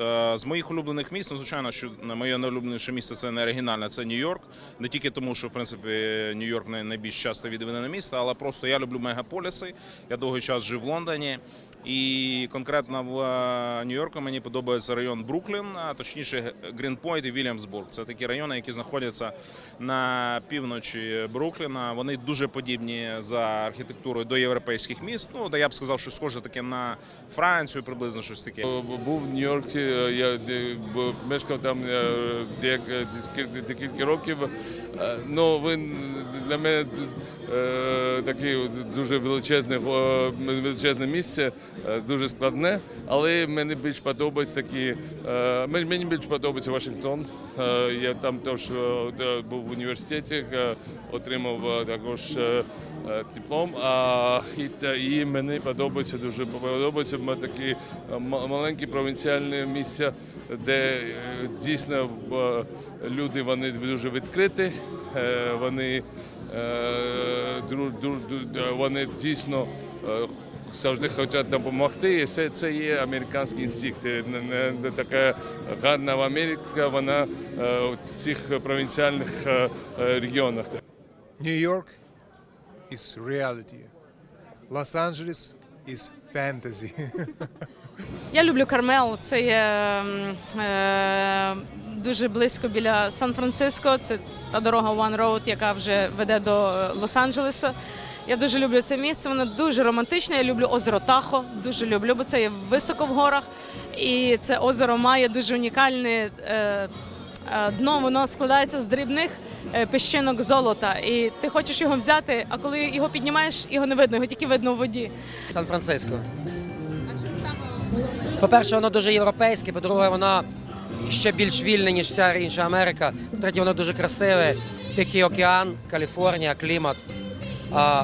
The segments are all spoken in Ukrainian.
Е, З моїх улюблених міст, ну звичайно, що моє найулюбленіше місце це не оригінальне, це Нью-Йорк. Не тільки тому, що в принципі Нью-Йорк най- найбільш часто відвідане місто, але просто я люблю мегаполіси. Я довгий час жив в Лондоні. І конкретно в е, Нью-Йорку мені подобається район Бруклін, а точніше Грінпойнт і Вільямсбург. Це такі райони, які знаходяться на півночі Брукліна. Вони дуже подібні за архітектурою до європейських міст. Ну, де я б сказав, що схоже таке на Францію, приблизно щось таке. Був в Нью-Йорку, я е, мешкав там е, декілька- років. Е, Ну, він для мене е, таке дуже величезне, е, величезне місце, е, дуже складне, але мені більш подобається такі. е, Мені більш подобається Вашингтон. Е, Я там теж е, був в університеті, е, отримав е, також е, е, диплом. А і, мені подобається дуже подобається такі е, маленькі провінціальні місця, де е, дійсно люди вони дуже відкриті, е, вони, е, вони дійсно. Завжди хочуть допомогти, і це, це є американський інстинкт. Така гарна в Америка, вона в цих провінціальних регіонах. York is reality. Los Is fantasy. Я люблю Кармел. Це є е, дуже близько біля Сан-Франциско. Це та дорога One Road, яка вже веде до е, Лос-Анджелеса. Я дуже люблю це місце. Воно дуже романтичне. Я люблю озеро Тахо. Дуже люблю, бо це є високо в горах. І це озеро має дуже унікальне е, дно. Воно складається з дрібних е, піщинок золота. І ти хочеш його взяти, а коли його піднімаєш, його не видно, його тільки видно у воді. Сан-Франциско. По-перше, воно дуже європейське, по-друге, воно ще більш вільне, ніж вся інша Америка. По-третє, воно дуже красиве. Тихий океан, Каліфорнія, клімат. А,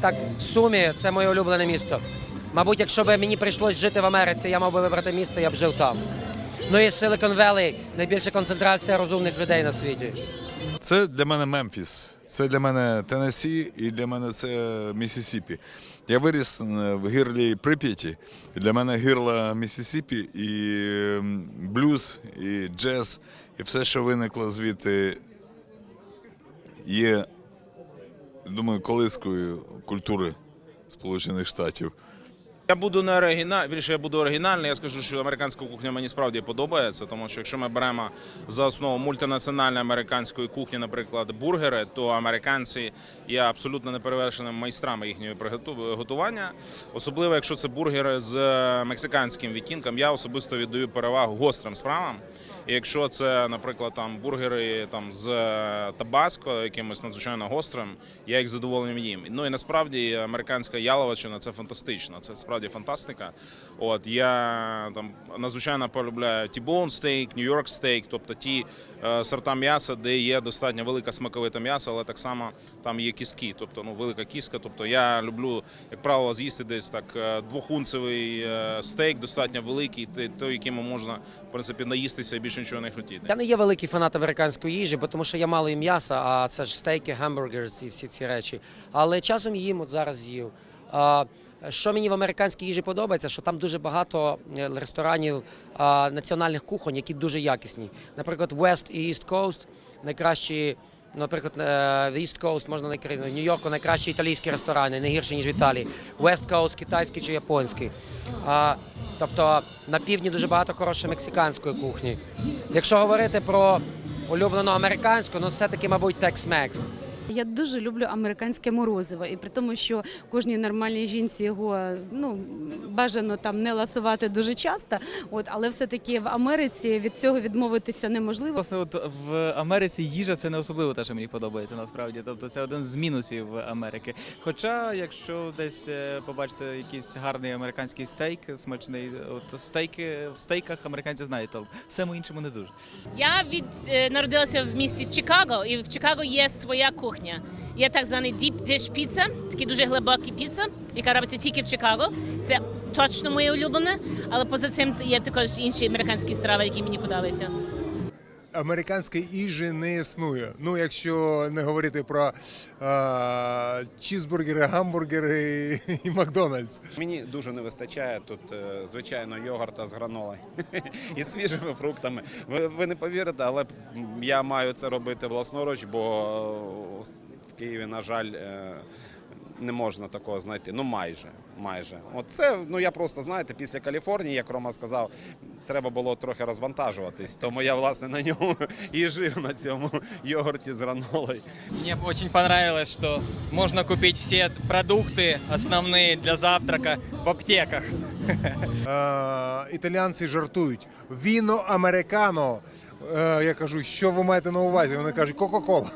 так, в сумі це моє улюблене місто. Мабуть, якщо б мені прийшлось жити в Америці, я мав би вибрати місто, я б жив там. Ну і Silicon Valley – найбільша концентрація розумних людей на світі. Це для мене Мемфіс, це для мене Теннессі і для мене це Міссісіпі. Я виріс е, в гірлі Прип'яті. Для мене гірла Міссісіпі і блюз, і джаз, і все, що виникло звідти, є, думаю, колискою культури Сполучених Штатів. Я буду не оригінальний, вірніше, я буду оригінальний. Я скажу, що американська кухня мені справді подобається, тому що якщо ми беремо за основу мультинаціональної американської кухні, наприклад, бургери, то американці є абсолютно неперевершеними майстрами їхньої приготу- готування. Особливо, якщо це бургери з е, мексиканським відтінком, я особисто віддаю перевагу гострим справам. І якщо це, наприклад, там бургери там з е, табаско, якимось надзвичайно гострим, я їх задоволенням їм. Ну і насправді американська яловичина це фантастично. Це справді фантастика. От я там надзвичайно полюбляю T-bone стейк, Нью-Йорк стейк, тобто ті е, сорта м'яса, де є достатньо велика смаковита м'ясо, але так само там є кістки, тобто ну велика кістка. Тобто я люблю, як правило, з'їсти десь так е, двохунцевий е, стейк, достатньо великий, той, яким можна в принципі наїстися і більше нічого не хотіти. Я не є великий фанат американської їжі, бо тому що я мало їм м'яса, а це ж стейки, гамбургерс і всі ці речі. Але часом їм от зараз з'їв. Що мені в американській їжі подобається, що там дуже багато е, ресторанів національних кухонь, які дуже якісні. Наприклад, West і East Coast найкращі. Наприклад, е, в East Coast можна найкра- в Нью-Йорку найкращі італійські ресторани, не гірші, ніж в Італії. West Coast китайський чи японський. Тобто на півдні дуже багато хорошої мексиканської кухні. Якщо говорити про улюблену американську, ну все-таки, мабуть, Tex-Mex. Я дуже люблю американське морозиво, і при тому, що кожній нормальній жінці його ну бажано там не ласувати дуже часто. От але все-таки в Америці від цього відмовитися неможливо. Власне, от в Америці їжа це не особливо те, що мені подобається насправді. Тобто це один з мінусів Америки. Хоча, якщо десь е, побачите якийсь гарний американський стейк, смачний, от стейки в стейках американці знають толк. Всему іншому не дуже. Я від е, народилася в місті Чикаго, і в Чикаго є своя кухня. Є так званий deep dish pizza, такі дуже глибокі піца, яка робиться тільки в Чикаго. Це точно моє улюблене, але поза цим є також інші американські страви, які мені подобаються. Американської їжі не існує. Ну, якщо не говорити про е, чізбургери, гамбургери і Макдональдс. Мені дуже не вистачає тут, е, звичайно, йогурта з гранолою і свіжими фруктами. Ви, ви не повірите, але я маю це робити власноруч, бо е, в Києві, на жаль, не можна такого знайти. Ну майже. майже. От це, ну я просто знаєте, після Каліфорнії, як Рома сказав, треба було трохи розвантажуватись. Тому я власне на ньому і жив на цьому йогурті з гранолою. Мне очень понравилось, что можно купить все продукты основные для завтрака в аптеках. Е, італіянці жартують. Віно американо. Е, я кажу, що ви маєте на увазі? Вони кажуть, Кока-Кола.